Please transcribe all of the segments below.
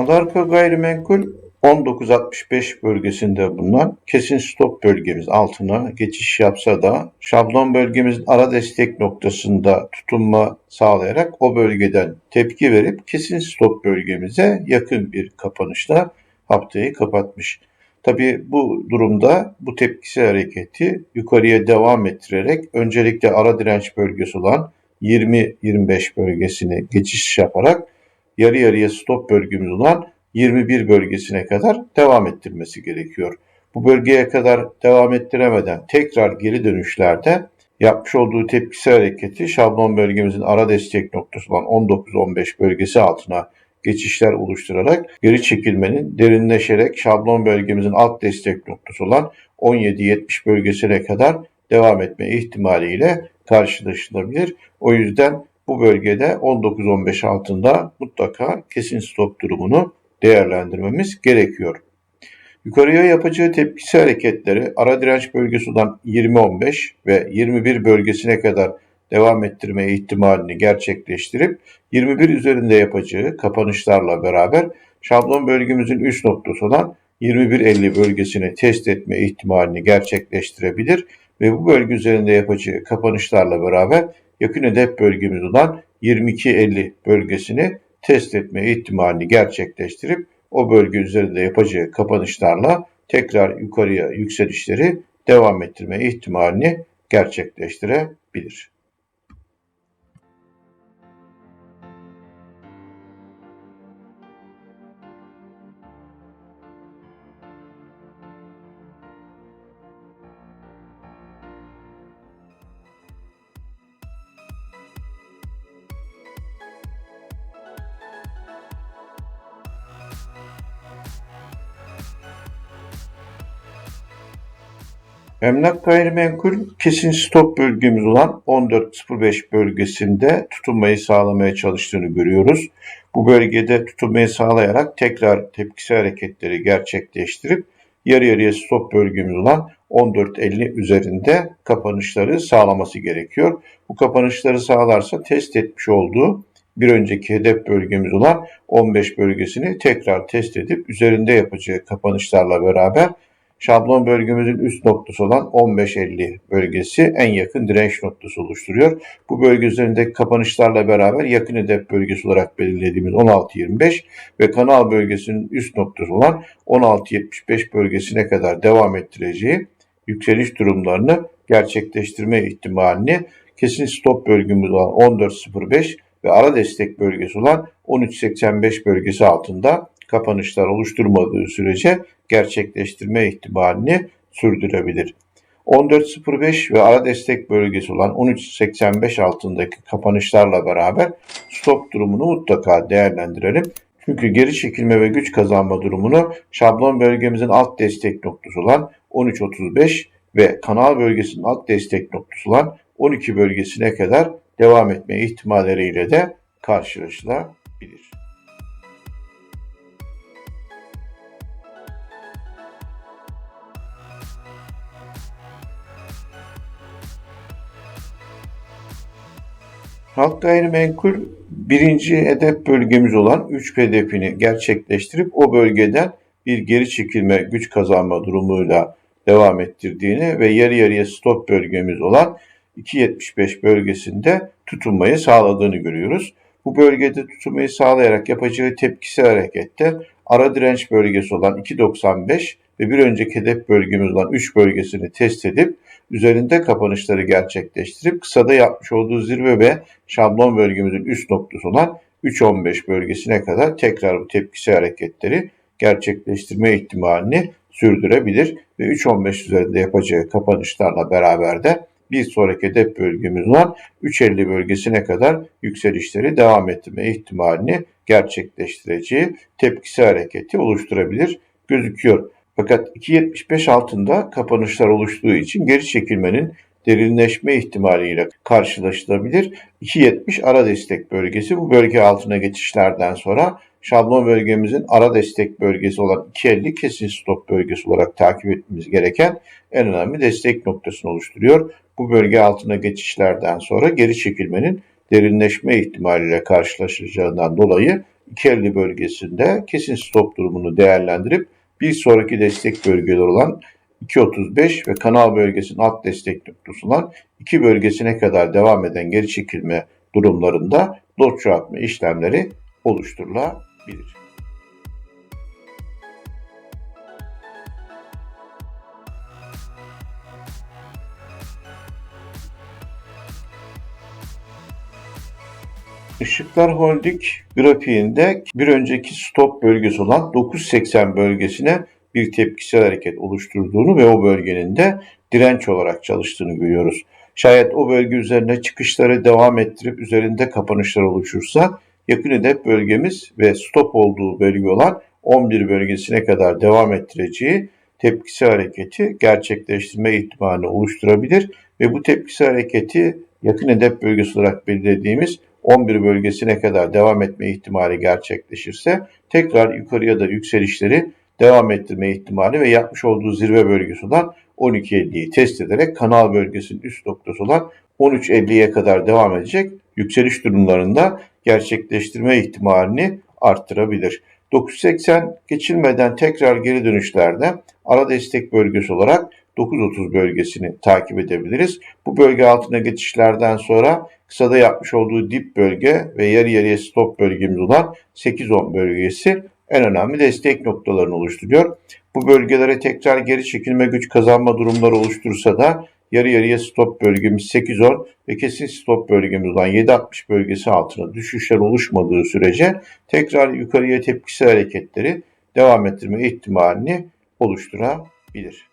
Alarko gayrimenkul 1965 bölgesinde bulunan kesin stop bölgemiz altına geçiş yapsa da şablon bölgemizin ara destek noktasında tutunma sağlayarak o bölgeden tepki verip kesin stop bölgemize yakın bir kapanışla haftayı kapatmış. Tabii bu durumda bu tepkisi hareketi yukarıya devam ettirerek öncelikle ara direnç bölgesi olan 20-25 bölgesini geçiş yaparak yarı yarıya stop bölgemiz olan 21 bölgesine kadar devam ettirmesi gerekiyor. Bu bölgeye kadar devam ettiremeden tekrar geri dönüşlerde yapmış olduğu tepkisi hareketi şablon bölgemizin ara destek noktası olan 19-15 bölgesi altına geçişler oluşturarak geri çekilmenin derinleşerek şablon bölgemizin alt destek noktası olan 17-70 bölgesine kadar devam etme ihtimaliyle karşılaşılabilir. O yüzden bu bölgede 19-15 altında mutlaka kesin stop durumunu değerlendirmemiz gerekiyor. Yukarıya yapacağı tepkisi hareketleri ara direnç bölgesi olan 20-15 ve 21 bölgesine kadar devam ettirme ihtimalini gerçekleştirip 21 üzerinde yapacağı kapanışlarla beraber şablon bölgemizin üst noktası olan 21-50 bölgesini test etme ihtimalini gerçekleştirebilir ve bu bölge üzerinde yapacağı kapanışlarla beraber yakın hedef bölgemiz olan 22-50 bölgesini test etme ihtimalini gerçekleştirip o bölge üzerinde yapacağı kapanışlarla tekrar yukarıya yükselişleri devam ettirme ihtimalini gerçekleştirebilir. Emlak gayrimenkul kesin stop bölgemiz olan 14.05 bölgesinde tutunmayı sağlamaya çalıştığını görüyoruz. Bu bölgede tutunmayı sağlayarak tekrar tepkisi hareketleri gerçekleştirip yarı yarıya stop bölgemiz olan 14.50 üzerinde kapanışları sağlaması gerekiyor. Bu kapanışları sağlarsa test etmiş olduğu bir önceki hedef bölgemiz olan 15 bölgesini tekrar test edip üzerinde yapacağı kapanışlarla beraber Şablon bölgemizin üst noktası olan 15.50 bölgesi en yakın direnç noktası oluşturuyor. Bu bölge üzerindeki kapanışlarla beraber yakın hedef bölgesi olarak belirlediğimiz 16.25 ve kanal bölgesinin üst noktası olan 16.75 bölgesine kadar devam ettireceği yükseliş durumlarını gerçekleştirme ihtimalini kesin stop bölgemiz olan 14.05 ve ara destek bölgesi olan 13.85 bölgesi altında kapanışlar oluşturmadığı sürece gerçekleştirme ihtimalini sürdürebilir. 14.05 ve ara destek bölgesi olan 13.85 altındaki kapanışlarla beraber stop durumunu mutlaka değerlendirelim. Çünkü geri çekilme ve güç kazanma durumunu şablon bölgemizin alt destek noktası olan 13.35 ve kanal bölgesinin alt destek noktası olan 12 bölgesine kadar devam etme ihtimalleriyle de karşılaşılabilir. Halk gayrimenkul birinci hedef bölgemiz olan 3 hedefini gerçekleştirip o bölgeden bir geri çekilme, güç kazanma durumuyla devam ettirdiğini ve yarı yarıya stop bölgemiz olan 2.75 bölgesinde tutunmayı sağladığını görüyoruz. Bu bölgede tutunmayı sağlayarak yapacağı tepkisi harekette ara direnç bölgesi olan 2.95 ve bir önceki hedef bölgemiz olan 3 bölgesini test edip üzerinde kapanışları gerçekleştirip kısada yapmış olduğu zirve ve şablon bölgemizin üst noktası olan 3.15 bölgesine kadar tekrar bu tepkisi hareketleri gerçekleştirme ihtimalini sürdürebilir ve 3.15 üzerinde yapacağı kapanışlarla beraber de bir sonraki hedef bölgemiz olan 3.50 bölgesine kadar yükselişleri devam ettirme ihtimalini gerçekleştireceği tepkisi hareketi oluşturabilir gözüküyor. Fakat 2.75 altında kapanışlar oluştuğu için geri çekilmenin derinleşme ihtimaliyle karşılaşılabilir. 2.70 ara destek bölgesi bu bölge altına geçişlerden sonra şablon bölgemizin ara destek bölgesi olan 2.50 kesin stop bölgesi olarak takip etmemiz gereken en önemli destek noktasını oluşturuyor. Bu bölge altına geçişlerden sonra geri çekilmenin derinleşme ihtimaliyle karşılaşacağından dolayı 2.50 bölgesinde kesin stop durumunu değerlendirip bir sonraki destek bölgeleri olan 2.35 ve kanal bölgesinin alt destek noktası olan 2 bölgesine kadar devam eden geri çekilme durumlarında lot çoğaltma işlemleri oluşturulabilir. Işıklar Holding grafiğinde bir önceki stop bölgesi olan 980 bölgesine bir tepkisel hareket oluşturduğunu ve o bölgenin de direnç olarak çalıştığını görüyoruz. Şayet o bölge üzerine çıkışları devam ettirip üzerinde kapanışlar oluşursa yakın hedef bölgemiz ve stop olduğu bölge olan 11 bölgesine kadar devam ettireceği tepkisel hareketi gerçekleştirme ihtimalini oluşturabilir ve bu tepkisel hareketi yakın hedef bölgesi olarak belirlediğimiz 11 bölgesine kadar devam etme ihtimali gerçekleşirse tekrar yukarıya da yükselişleri devam ettirme ihtimali ve yapmış olduğu zirve bölgesi olan 12.50'yi test ederek kanal bölgesinin üst noktası olan 13.50'ye kadar devam edecek yükseliş durumlarında gerçekleştirme ihtimalini arttırabilir. 980 geçilmeden tekrar geri dönüşlerde ara destek bölgesi olarak 9.30 bölgesini takip edebiliriz. Bu bölge altına geçişlerden sonra kısada yapmış olduğu dip bölge ve yarı yarıya stop bölgemiz olan 8-10 bölgesi en önemli destek noktalarını oluşturuyor. Bu bölgelere tekrar geri çekilme güç kazanma durumları oluşturursa da yarı yarıya stop bölgemiz 8-10 ve kesin stop bölgemiz olan 7-60 bölgesi altına düşüşler oluşmadığı sürece tekrar yukarıya tepkisel hareketleri devam ettirme ihtimalini oluşturabilir.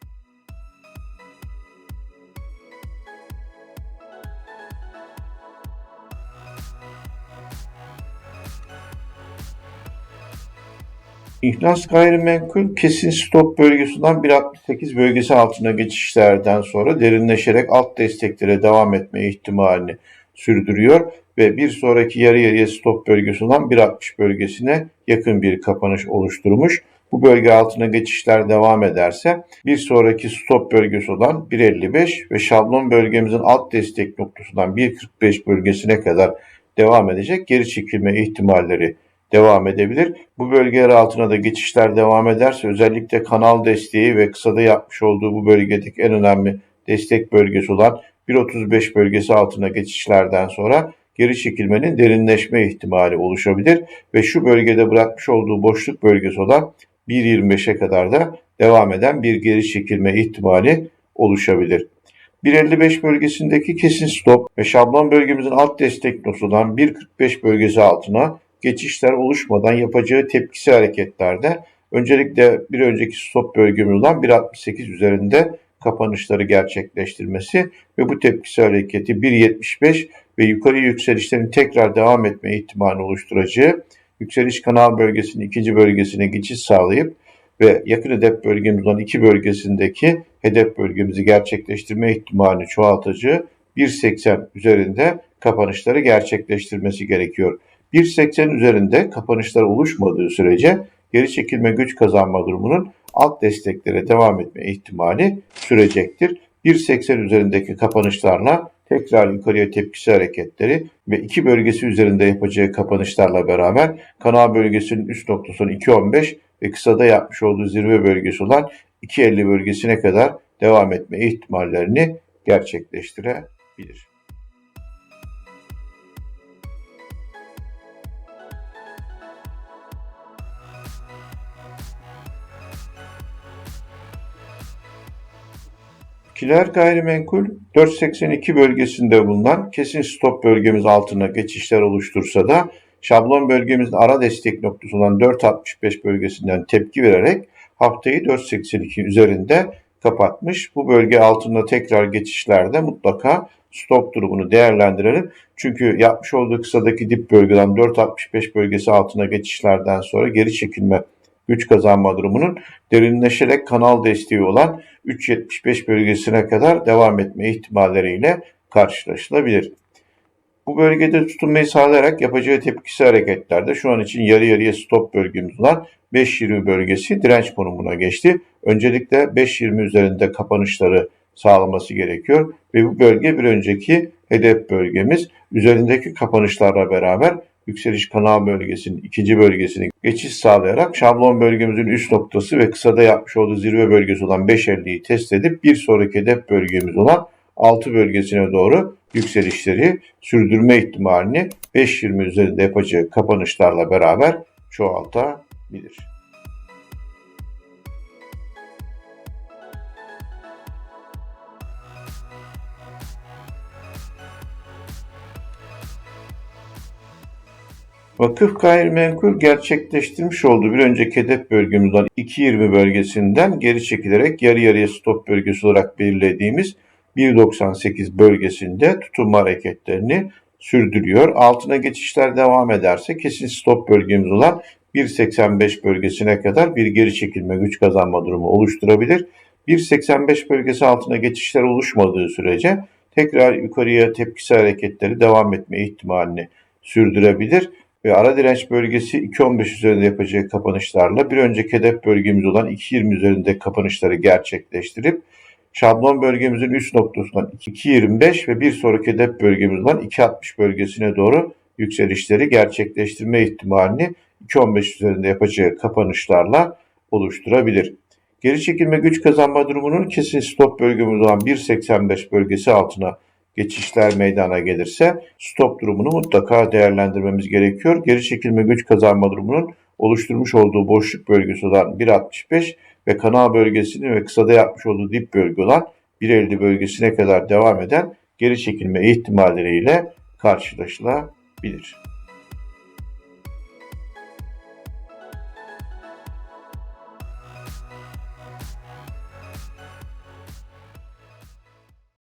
İhlas gayrimenkul kesin stop bölgesinden 1.68 bölgesi altına geçişlerden sonra derinleşerek alt desteklere devam etme ihtimalini sürdürüyor ve bir sonraki yarı yarıya stop bölgesi olan 1.60 bölgesine yakın bir kapanış oluşturmuş. Bu bölge altına geçişler devam ederse bir sonraki stop bölgesi olan 1.55 ve şablon bölgemizin alt destek noktasından 1.45 bölgesine kadar devam edecek geri çekilme ihtimalleri devam edebilir. Bu bölgeler altına da geçişler devam ederse özellikle kanal desteği ve kısada yapmış olduğu bu bölgedeki en önemli destek bölgesi olan 1.35 bölgesi altına geçişlerden sonra geri çekilmenin derinleşme ihtimali oluşabilir ve şu bölgede bırakmış olduğu boşluk bölgesi olan 1.25'e kadar da devam eden bir geri çekilme ihtimali oluşabilir. 1.55 bölgesindeki kesin stop ve şablon bölgemizin alt destek notundan 1.45 bölgesi altına geçişler oluşmadan yapacağı tepkisi hareketlerde öncelikle bir önceki stop bölgemiz olan 1.68 üzerinde kapanışları gerçekleştirmesi ve bu tepkisi hareketi 1.75 ve yukarı yükselişlerin tekrar devam etme ihtimali oluşturacağı yükseliş kanal bölgesinin ikinci bölgesine geçiş sağlayıp ve yakın hedef bölgemiz olan iki bölgesindeki hedef bölgemizi gerçekleştirme ihtimalini çoğaltacağı 1.80 üzerinde kapanışları gerçekleştirmesi gerekiyor. 1.80 üzerinde kapanışlar oluşmadığı sürece geri çekilme güç kazanma durumunun alt desteklere devam etme ihtimali sürecektir. 1.80 üzerindeki kapanışlarla tekrar yukarıya tepkisi hareketleri ve iki bölgesi üzerinde yapacağı kapanışlarla beraber kanal bölgesinin üst noktasının 2.15 ve kısada yapmış olduğu zirve bölgesi olan 2.50 bölgesine kadar devam etme ihtimallerini gerçekleştirebilir. Kiler gayrimenkul 482 bölgesinde bulunan kesin stop bölgemiz altına geçişler oluştursa da şablon bölgemizin ara destek noktası olan 465 bölgesinden tepki vererek haftayı 482 üzerinde kapatmış. Bu bölge altında tekrar geçişlerde mutlaka stop durumunu değerlendirelim. Çünkü yapmış olduğu kısadaki dip bölgeden 465 bölgesi altına geçişlerden sonra geri çekilme güç kazanma durumunun derinleşerek kanal desteği olan 3.75 bölgesine kadar devam etme ihtimalleriyle karşılaşılabilir. Bu bölgede tutunmayı sağlayarak yapacağı tepkisi hareketlerde şu an için yarı yarıya stop bölgemiz olan 5.20 bölgesi direnç konumuna geçti. Öncelikle 5.20 üzerinde kapanışları sağlaması gerekiyor ve bu bölge bir önceki hedef bölgemiz üzerindeki kapanışlarla beraber yükseliş kanal bölgesinin ikinci bölgesine geçiş sağlayarak şablon bölgemizin üst noktası ve kısada yapmış olduğu zirve bölgesi olan 5.50'yi test edip bir sonraki hedef bölgemiz olan 6 bölgesine doğru yükselişleri sürdürme ihtimalini 5.20 üzerinde yapacağı kapanışlarla beraber çoğaltabilir. Vakıf gayrimenkul gerçekleştirmiş olduğu bir önceki hedef bölgemiz olan 2.20 bölgesinden geri çekilerek yarı yarıya stop bölgesi olarak belirlediğimiz 1.98 bölgesinde tutunma hareketlerini sürdürüyor. Altına geçişler devam ederse kesin stop bölgemiz olan 1.85 bölgesine kadar bir geri çekilme güç kazanma durumu oluşturabilir. 1.85 bölgesi altına geçişler oluşmadığı sürece tekrar yukarıya tepkisel hareketleri devam etme ihtimalini sürdürebilir ve ara direnç bölgesi 2.15 üzerinde yapacağı kapanışlarla bir önceki hedef bölgemiz olan 2.20 üzerinde kapanışları gerçekleştirip şablon bölgemizin üst noktasından 2.25 ve bir sonraki hedef bölgemiz olan 2.60 bölgesine doğru yükselişleri gerçekleştirme ihtimalini 2.15 üzerinde yapacağı kapanışlarla oluşturabilir. Geri çekilme güç kazanma durumunun kesin stop bölgemiz olan 1.85 bölgesi altına geçişler meydana gelirse stop durumunu mutlaka değerlendirmemiz gerekiyor. Geri çekilme güç kazanma durumunun oluşturmuş olduğu boşluk bölgesi olan 1.65 ve kanal bölgesinin ve kısada yapmış olduğu dip bölge olan 1.50 bölgesine kadar devam eden geri çekilme ihtimalleriyle karşılaşılabilir.